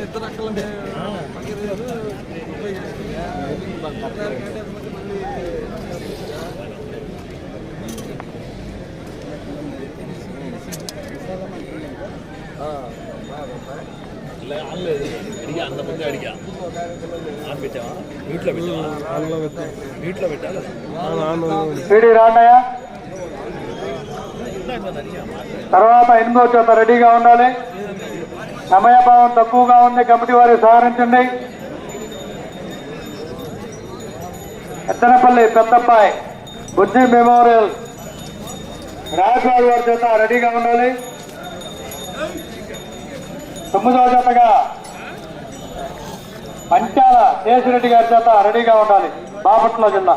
ఇద్దరు అక్కలంటే అనలేదు అడిగా అంతమంది అడిగా ఆన్ పెట్టావా నీటిలో పెట్టావా నీటిలో పెట్టాలి సిడి రాండయ్య తర్వాత ఎనిమిదో చేత రెడీగా ఉండాలి. సమయభావం తక్కువగా ఉంది కమిటీ వారి సహకరించండి. ఎత్తనపల్లి పెద్దబ్బాయి బుద్ధి మెమోరియల్. రాజబాబు వారి చేత రెడీగా ఉండాలి. తొమ్మిదవ చేతగా పంచాల కేసిరెడ్డి గారి చేత రెడీగా ఉండాలి. బాపట్ల జిల్లా.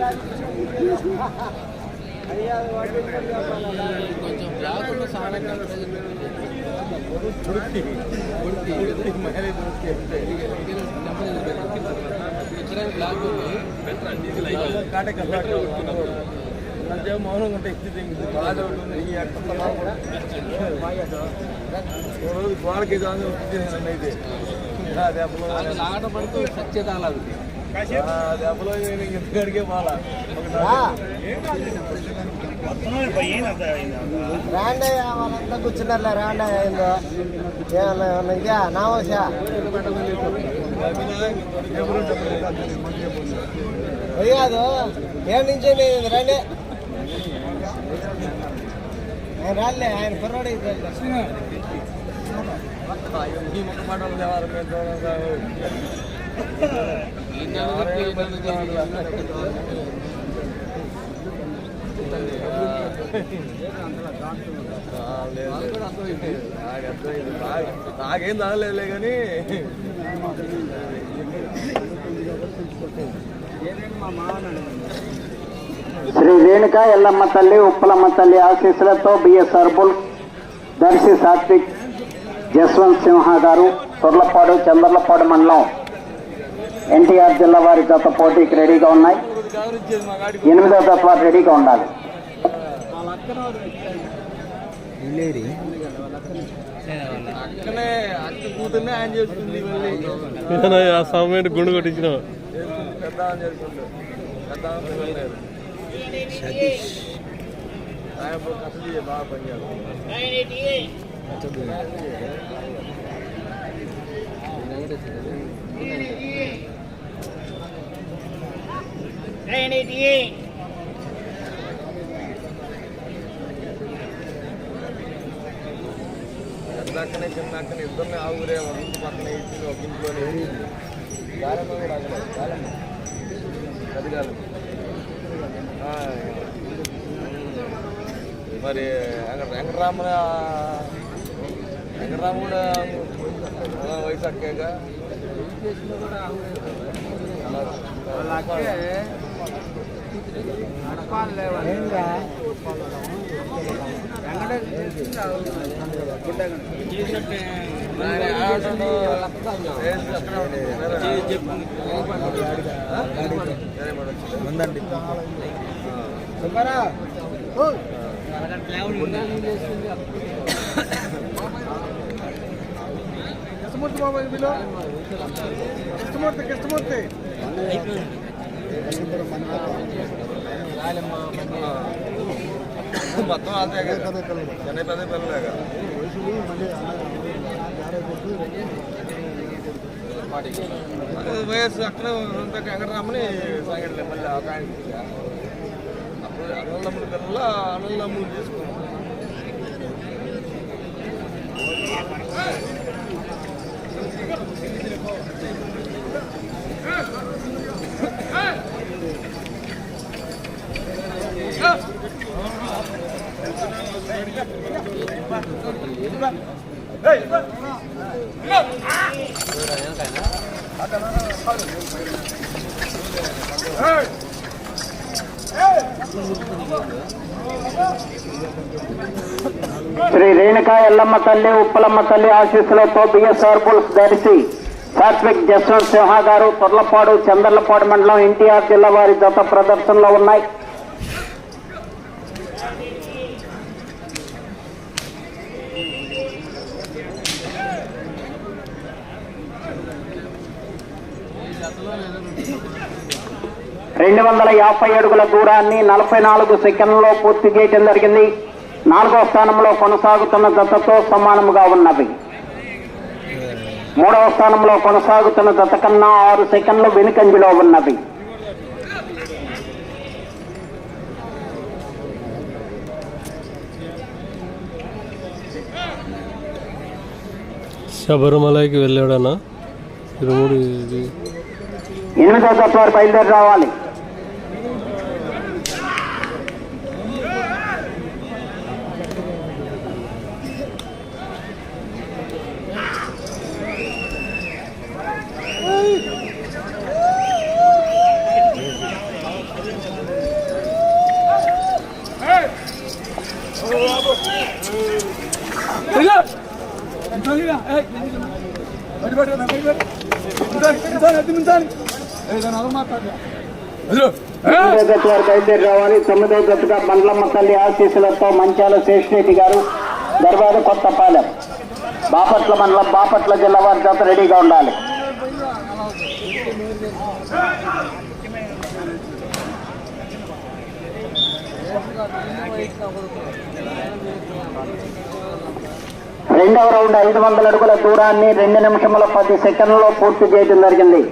కలిసి కొంచెం జాగ్రత్త సాధంగా ఉడికి ఉడికి మహిళ బ్లాక్ ఉంది మౌనంగా ఉంటే ఇచ్చి బాధ ఉంటుంది ఈ అక్కడ రోజు గోడకి అయితే దెబ్బలో ఆట పడుతూ సత్యతాలు దెబ్బలో ఇంటికాడికే పోలా రాండయ్య వాళ్ళంతా కూర్చున్నారులే రాండయ్య ఏందో ఏమన్నా ఏమన్నా ఇదా నామోసా కాదు ఏం నుంచి రండి ఆయన రాలే ఆయన కుర్రాడు ఈ ముక్క పాటలు దేవారు మేము నాకేం తాగలేదులే కానీ. శ్రీ రేణుక ఎల్లమ్మ తల్లి ఉప్పలమ్మ తల్లి ఆశీస్సులతో బిఎస్ఆర్ బుల్ దర్శి సాత్విక్ జస్వంత్ సింహ గారు తొర్లపాడు చంద్రలపాడు మండలం ఎన్టీఆర్ జిల్లా వారి జత పోటీకి రెడీగా ఉన్నాయి. ఎనిమిదో జత వారు రెడీగా ఉండాలి. సమయం గుండు కొట్టించిన. పెద్ద అక్కనే చిన్న అక్కనే ఇద్దరిని ఆవురే ఒక ఇంటి పక్కన ఇచ్చి ఒక ఇంట్లోనే గాలమ్మ కూడా అక్కడే గాలమ్మ. ఆ, మరి వెంకట వెంకటరామన వెంకటరామ కూడా ఆ, వయసు అక్కేగా ఆయన ఆటోలో కృష్ణమూర్తి బాబు బిలో కృష్ణమూర్తి కృష్ణమూర్తి మొత్తం అదే కదా చెన్నై పెద్ద పిల్లలేగా అదే వయస్సు అక్కడ ఉంటాక ఎక్కడ రమ్మని సాగట్లే మళ్ళీ ఆ కాయనికి అప్పుడు అన్నదమ్ముల పిల్లల అన్నదమ్ములు తీసుకున్నాం శ్రీ రేణుకా ఎల్లమ్మ తల్లి ఉప్పలమ్మ తల్లి ఆశీస్సులతో బిఎస్ఆర్ బుల్స్ దర్శి సాత్విక్ జస్వంత్ సింహ గారు తొర్లపాడు చందర్లపాడు మండలం ఎన్టీఆర్ జిల్లా వారి జత ప్రదర్శనలో ఉన్నాయి. రెండు వందల యాభై అడుగుల దూరాన్ని నలభై నాలుగు సెకండ్లలో పూర్తి చేయడం జరిగింది. నాలుగో స్థానంలో కొనసాగుతున్న జతతో సమానముగా ఉన్నవి మూడవ స్థానంలో కొనసాగుతున్న జత కన్నా ఆరు సెకండ్లు వెనుకంజలో ఉన్నవి శబరిమలకి వెళ్ళాడనా ఇరుముడి ఎనిమిదో జత వారు బయలుదేరి రావాలి. తరగతి జత వారు బయలుదేరి రావాలి. తొమ్మిదవ జతగా మండలమ్మ తల్లి ఆశీస్సులతో మంచాల శేషిరెడ్డి గారు దర్వాజ కొత్తపాలెం. బాపట్ల మండలం బాపట్ల జిల్లా వారి జత రెడీగా ఉండాలి. రెండవ రౌండ్ ఐదు వందల అడుగుల దూరాన్ని రెండు నిమిషముల పది సెకండ్లలో పూర్తి చేయడం జరిగింది.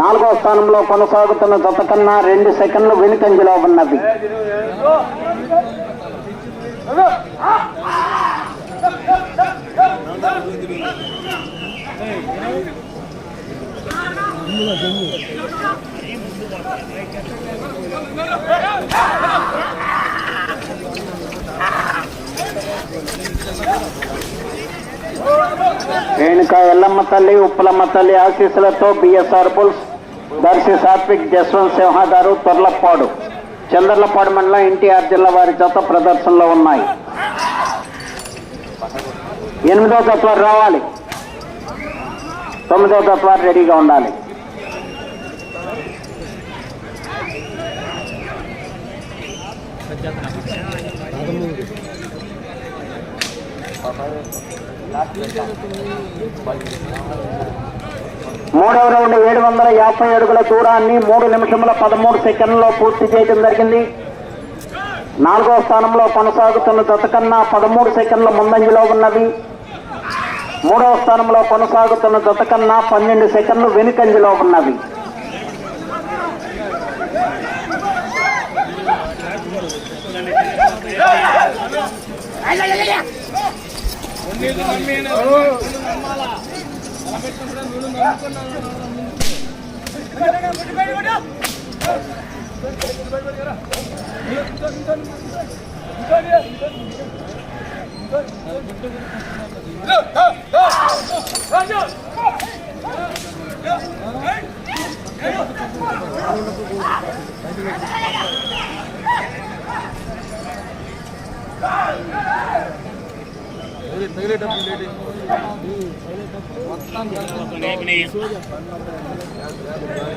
నాలుగో స్థానంలో కొనసాగుతున్న జత కన్నా రెండు సెకండ్లు వెనుకంజలో ఉన్నవి. రేణుక ఎల్లమ్మ తల్లి ఉప్పలమ్మ తల్లి ఆశీస్సులతో బిఎస్ఆర్ బుల్స్ దర్శి సాత్విక్ జస్వంత్ సింహ గారు తొర్లపాడు చంద్రలపాడు మండలం ఎన్టీఆర్ జిల్లా వారి జత ప్రదర్శనలో ఉన్నాయి. ఎనిమిదో తత్వారు రావాలి. తొమ్మిదో తత్వారు రెడీగా ఉండాలి. మూడవ రౌండ్ ఏడు వందల యాభై అడుగుల దూరాన్ని మూడు నిమిషముల పదమూడు సెకండ్లో పూర్తి చేయడం జరిగింది. నాలుగో స్థానంలో కొనసాగుతున్న జత కన్నా పదమూడు సెకండ్ల ముందంజలో ఉన్నది. మూడవ స్థానంలో కొనసాగుతున్న జత కన్నా పన్నెండు సెకండ్లు వెనుకంజలో ఉన్నవి తగిలేటప్పుడు లేడీ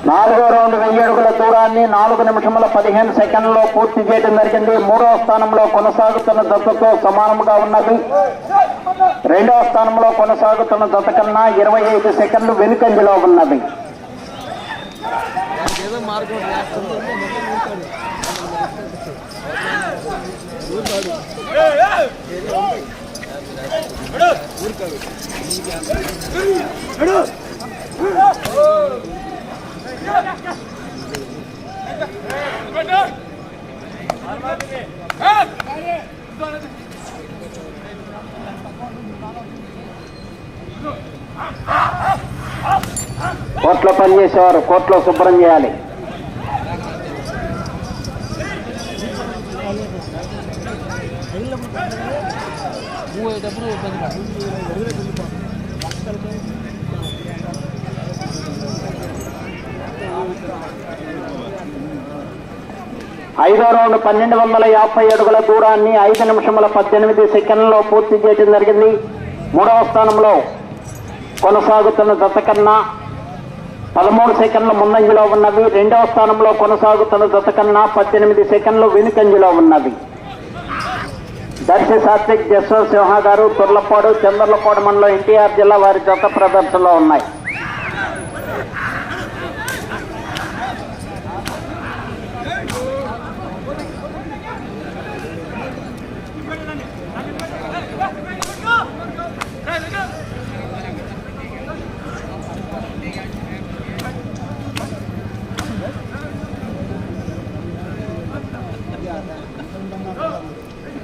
నాలుగో రౌండ్ వెయ్యి అడుగుల దూరాన్ని నాలుగు నిమిషముల పదిహేను సెకండ్లలో పూర్తి చేయడం జరిగింది. మూడవ స్థానంలో కొనసాగుతున్న జతతో సమానముగా ఉన్నది. రెండవ స్థానంలో కొనసాగుతున్న జత కన్నా ఇరవై ఐదు సెకండ్లు వెనుకంజలో ఉన్నది. ఏదో మార్కెట్ చేస్తుంది కోర్టులో పనిచేసేవారు కోర్టులో శుభ్రం చేయాలి ఐదో రౌండ్ పన్నెండు వందల యాభై అడుగుల దూరాన్ని ఐదు నిమిషముల పద్దెనిమిది సెకండ్లలో పూర్తి చేయడం జరిగింది. మూడవ స్థానంలో కొనసాగుతున్న దశ కన్నా పదమూడు సెకండ్లు ముందంజలో ఉన్నవి. రెండవ స్థానంలో కొనసాగుతున్న జత కన్నా పద్దెనిమిది సెకండ్లు వెనుకంజలో ఉన్నవి. దర్శి సాత్విక్ జస్వంత్ సింహ గారు తుర్లపాడు చంద్రలపాడు మండలం ఎన్టీఆర్ జిల్లా వారి జత ప్రదర్శనలో ఉన్నాయి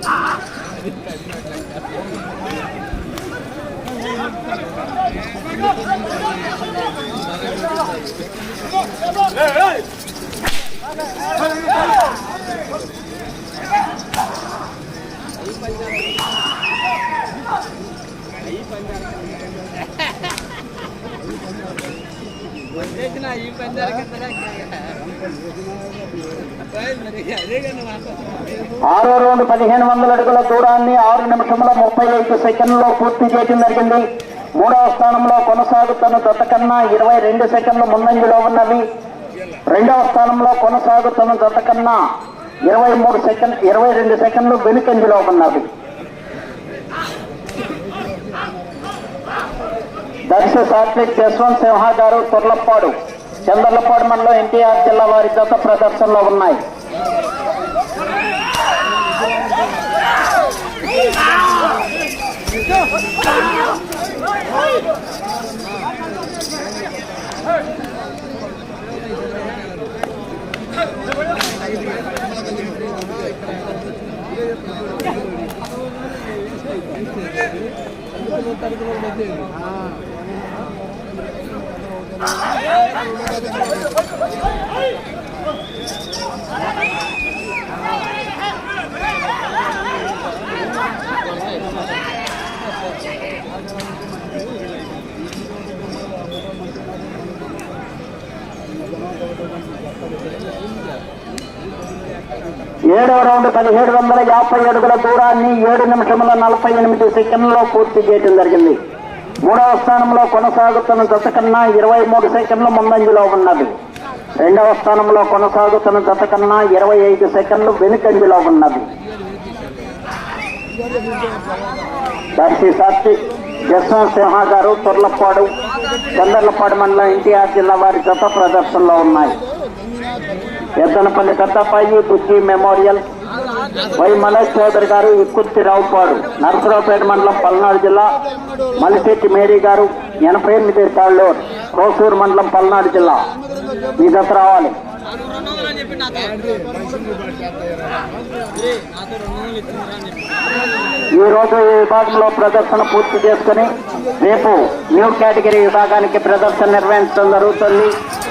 Ah! పందాల అదే కానీ ఆరో రౌండ్ పదిహేను వందల అడుగుల దూరాన్ని ఆరు నిమిషముల ముప్పై ఐదు సెకండ్లో పూర్తి చేయడం జరిగింది. మూడవ స్థానంలో కొనసాగుతున్న దత్త కన్నా ఇరవై రెండు సెకండ్ల ముందంజలో ఉన్నవి. రెండవ స్థానంలో కొనసాగుతున్న దత్త కన్నా ఇరవై మూడు సెకండ్ ఇరవై రెండు సెకండ్లు వెనుకంజలో ఉన్నవి. దర్శ సాత్విక్ యశ్వంత్ సింహ గారు తుర్లప్పాడు చందర్లపాడు మండలం ఎన్టీఆర్ జిల్లా వారి జత ప్రదర్శనలో ఉన్నాయి. ఏడవ రౌండ్ పదిహేడు వందల యాభై అడుగుల దూరాన్ని ఏడు నిమిషముల నలభై ఎనిమిది సెకండ్లలో పూర్తి చేయడం జరిగింది. మూడవ స్థానంలో కొనసాగుతున్న జత కన్నా ఇరవై మూడు సెకండ్లు ముందంజలో ఉన్నది. రెండవ స్థానంలో కొనసాగుతున్న జత కన్నా ఇరవై ఐదు సెకండ్లు వెనుకంజలో ఉన్నది. దర్శి సాక్షి జస్వంత్ సింహ గారు తొర్లపాడు చందర్లపాడు మండలం ఎన్టీఆర్ జిల్లా వారి జత ప్రదర్శనలో ఉన్నాయి. ఎద్దనపల్లి కట్టపాయి బుచ్చి మెమోరియల్ వై మనోజ్ చౌదరి గారు ఇక్కుర్తి రావుపాడు నరసరావుపేట మండలం పల్నాడు జిల్లా మలిశెట్టి మేరీ గారు ఎనభై ఎనిమిది తాళ్ళూరు కోసూరు మండలం పల్నాడు జిల్లా. మీ దశ రావాలి. ఈరోజు ఈ రోజు ఈ విభాగంలో ప్రదర్శన పూర్తి చేసుకుని రేపు న్యూ కేటగిరీ విభాగానికి ప్రదర్శన నిర్వహించడం జరుగుతుంది.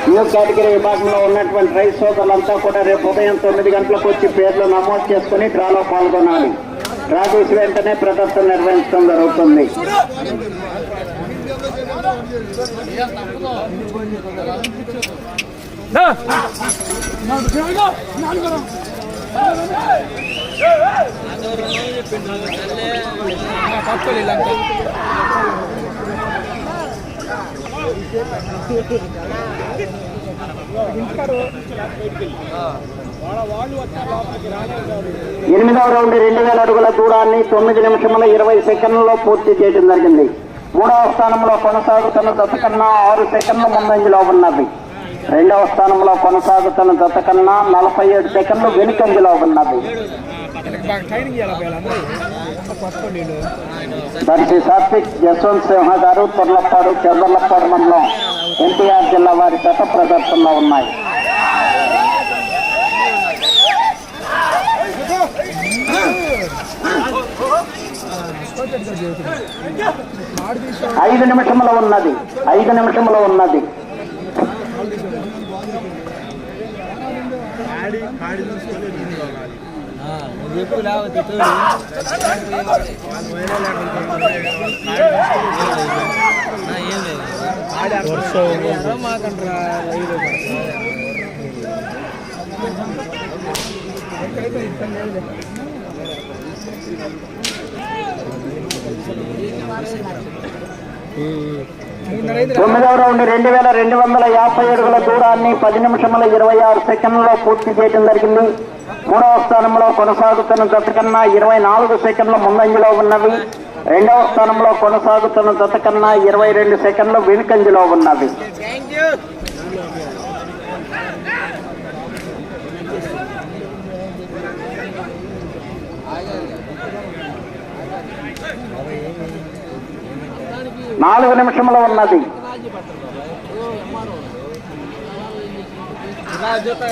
న్యూ కేటగిరీ విభాగంలో ఉన్నటువంటి రైతు సోదరులంతా కూడా రేపు ఉదయం తొమ్మిది గంటలకు వచ్చి పేర్లు నమోదు చేసుకుని డ్రాలో పాల్గొనాలి. డ్రా చేసి వెంటనే ప్రదర్శన నిర్వహించడం జరుగుతుంది. నాతో ఎనిమిదవ రౌండ్ రెండు వేల అడుగుల దూరాన్ని తొమ్మిది నిమిషముల ఇరవై సెకండ్లలో పూర్తి చేయడం జరిగింది. మూడవ స్థానంలో కొనసాగుతున్న దశ కన్నా ఆరు సెకండ్ల ముందంజలో ఉన్నది రెండవ స్థానంలో కొనసాగుతున్న జత కన్నా నలభై ఏడు సెకండ్లు వెనుకంజలో ఉన్నది దర్శి సాత్విక్ జస్వంత్ సింహ గారు తొర్లపాడు చంద్రలపాడు మండలం ఎన్టీఆర్ జిల్లా వారి జత ప్రదర్శనలో ఉన్నాయి. ఐదు నిమిషముల ఉన్నది ఐదు నిమిషముల ఉన్నది. చెప్పు లేకపోతే ఏం లేదు మాకంటారా తొమ్మిదవ రౌండ్ రెండు వేల రెండు వందల యాభై అడుగుల దూరాన్ని పది నిమిషముల ఇరవై ఆరు సెకండ్లలో పూర్తి చేయడం జరిగింది. మూడవ స్థానంలో కొనసాగుతున్న జత కన్నా ఇరవై నాలుగు సెకండ్లు ముందంజలో ఉన్నవి. రెండవ స్థానంలో కొనసాగుతున్న జత కన్నా ఇరవై రెండు సెకండ్లు వెనుకంజలో ఉన్నవి. నాలుగు నిమిషంలో ఉన్నది. చూస్తా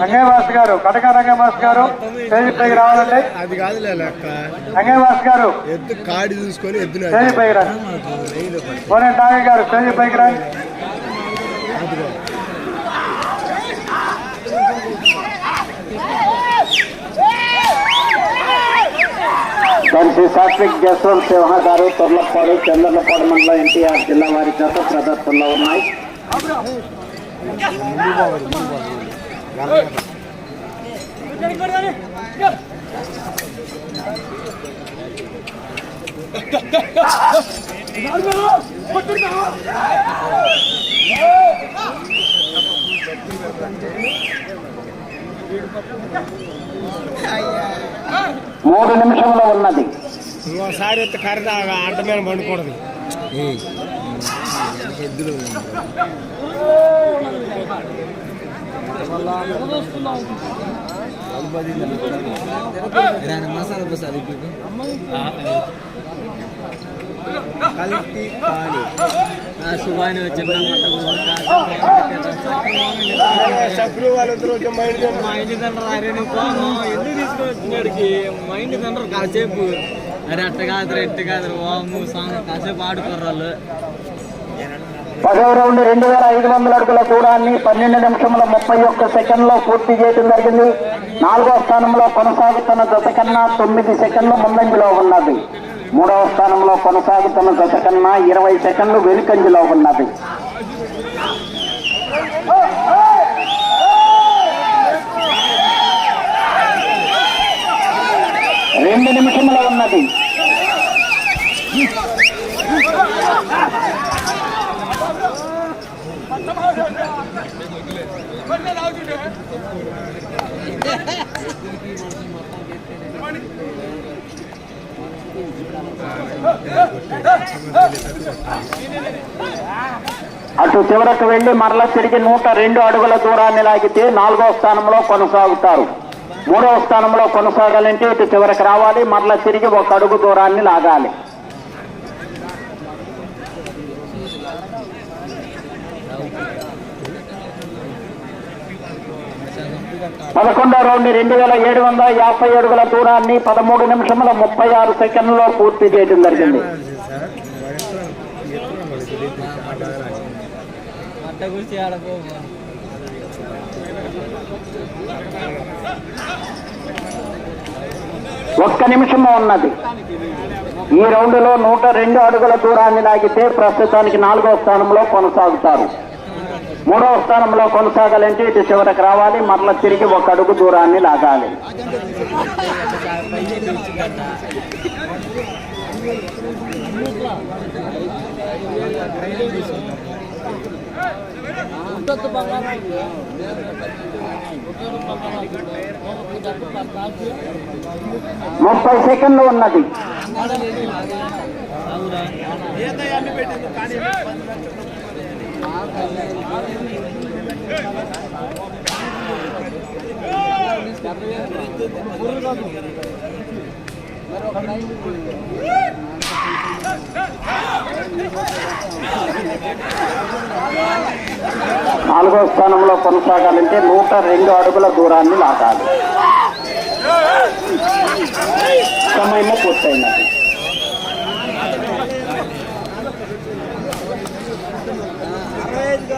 రంగయ్యవాస్ గారు కటక రంగయ్యవాస్ గారు స్టేజ్ పైకి రావాలండి. అది లెక్క. రంగయ్యవాస్ గారు ఎద్దు కాడి చూసుకొని ఎద్దును స్టేజ్ పైకి రా. పోనీ నాగయ్య గారు స్టేజ్ పైకి రా. దర్శి సాత్విక్ జస్వంత్ సింహ గారు తొర్లపాడు చంద్రలపాడు మండలం ఎన్టీఆర్ జిల్లా వారి జత ప్రదర్శనలో ఉన్నాయి. మూడు నిమిషంలో ఉన్నది. ఇంకోసారి ఎత్తు కరదా అడ్డ మీద పండుకూడదు ఎద్దులు మసాలా బసాలి కలిపి కాడి సుబాని వచ్చిన మా ఇంటి తండ్రి అరే పోను ఎందుకు తీసుకొచ్చినాడికి మా ఇంటి తండ్రి కాసేపు అరే అట్ట కాదురా ఎట్ట కాదురా వాము సాంగ్ కాసేపు ఆడుకోరు వాళ్ళు. పదవ రౌండ్ రెండు వేల ఐదు వందల అడుగుల దూరాన్ని పన్నెండు నిమిషముల ముప్పై ఒక్క సెకండ్లో పూర్తి చేయడం జరిగింది. నాలుగో స్థానంలో కొనసాగుతున్న జత కన్నా తొమ్మిది సెకండ్లు ముందంజలో ఉన్నది. మూడవ స్థానంలో కొనసాగుతున్న జత కన్నా ఇరవై సెకండ్లు వెనుకంజలో ఉన్నది. రెండు నిమిషముల ఉన్నది. అటు చివరకు వెళ్ళి మరల తిరిగి నూట రెండు అడుగుల దూరాన్ని లాగితే నాలుగో స్థానంలో కొనసాగుతారు. మూడవ స్థానంలో కొనసాగాలంటే ఇటు చివరికి రావాలి మరల తిరిగి ఒక అడుగు దూరాన్ని లాగాలి. పదకొండో రౌండ్ రెండు వేల ఏడు వందల యాభై అడుగుల దూరాన్ని పదమూడు నిమిషముల ముప్పై ఆరు సెకండ్లలో పూర్తి చేయడం జరిగింది. ఒక్క నిమిషము ఉన్నది. ఈ రౌండ్లో నూట రెండు అడుగుల దూరాన్ని లాగితే ప్రస్తుతానికి నాలుగో స్థానంలో కొనసాగుతారు. మూడవ స్థానంలో కొనసాగాలంటే ఇటు చివరికి రావాలి మరల తిరిగి ఒక అడుగు దూరాన్ని లాగాలి. ముప్పై సెకండ్లు ఉన్నది. నాలుగో స్థానంలో కొనసాగాలంటే నూట రెండు అడుగుల దూరాన్ని లాగాలి. సమయంలో పూర్తయినది.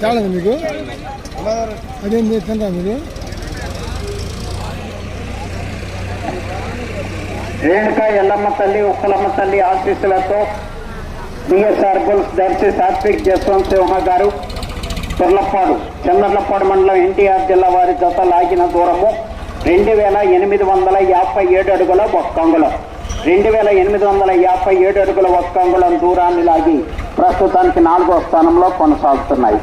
చాలా మీకు? అదేం చేస్తుందా మీరు? రేణుక ఎల్లమ్మ తల్లి ఉక్కలమ్మ తల్లి ఆశీస్సులతో బిఎస్ఆర్ గోల్స్ దర్శి సాత్విక్ జస్వంత్ సింహ గారు చెర్లపాడు చంద్రలపాడు మండలం ఎన్టీఆర్ జిల్లా వారి జత లాగిన దూరము రెండు వేల ఎనిమిది వందల యాభై ఏడు అడుగుల ఒక్కంగులం రెండు వేల ఎనిమిది వందల యాభై ఏడు అడుగుల ఒక్క అంగుళం దూరాన్ని లాగి ప్రస్తుతానికి నాలుగో స్థానంలో కొనసాగుతున్నాయి.